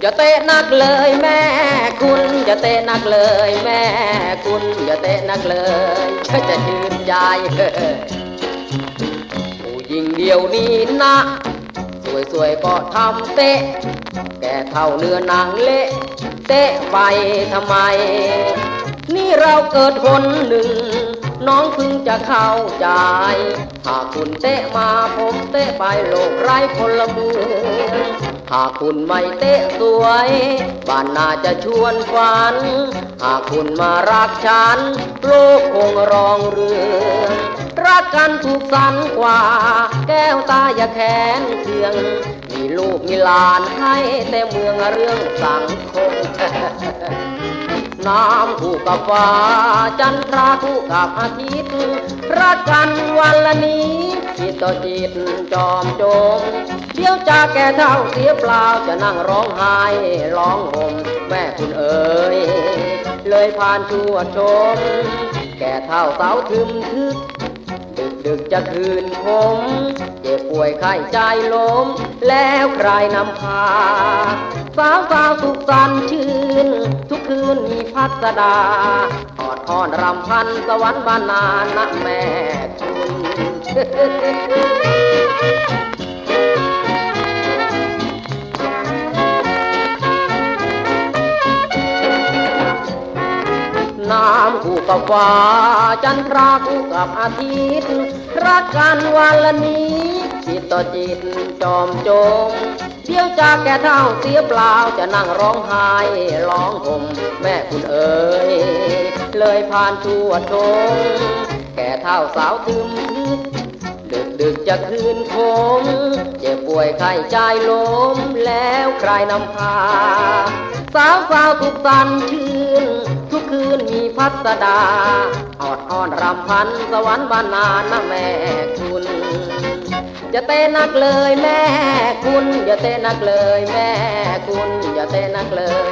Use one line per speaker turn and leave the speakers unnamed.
อย่าเตะนักเลยแม่คุณอย่าเตะนักเลยแม่คุณอย่าเตะนักเลยจะชื่นใจผู้หญิงเดียวนี้นะสวยๆก็ทำเตะ แกเท่าเนื้อนางเละเตะไปทำไม นี่เราเกิดคนหนึ่ง น้องเพึงจะเข้าใจ หากคุณเตะมาผมเตะไปโลกไร้พลเมืองหากคุณไม่เตะสวย บ้านนาจะชวนฝัน หากคุณมารักฉัน โลกคงรองเรืองรักกันถูกสันกว่า แก้วตาอย่าแขนเคือง มีลูกมีหลานให้แต่เมืองเรื่องสังคม น้ำคู่กับฟ้า จันทราคู่กับอาทิตย์รักกันวันละนี้จิตต่อจิตจอมจมเดี๋ยวจะแก่เท่าเสียเปล่าจะนั่งร้องไห้ร้องห่มแม่คุณเอ๋ยเลยผ่านชั่วชม แก่เท่าสาวทึมทึกดึกดึกจะคืนคมเจ็บป่วยไข้ใจล้ม แล้วใครนำพา สาวสาวสุขสันต์ชื่น สดาออดทอนรำพันสวรรค์บานนานะแม่คุณน้ำคู่กับฟ้าจันทราคู่กับอาทิตย์ รักกันวันละนี้จิตต่อจิตจอมจง เดียวจะแก่เท่าเสียเปล่าจะนั่งร้องไห้ร้องห่มแม่คุณเอ๋ยเลยผ่านชั่วชงแก่เท่าสาวทึมดึกดึกจะคืนคมเจ็บป่วยไข้ใจล้มแล้วใครนำพา สาวสาวทุกสันชื่นทุกคืนมีพัสดาออดอ้อนรำพันสวรรค์บานนานะแม่คุณ อย่าเต้นักเลยแม่คุณ อย่าเต้นักเลยแม่คุณ อย่าเต้นักเลย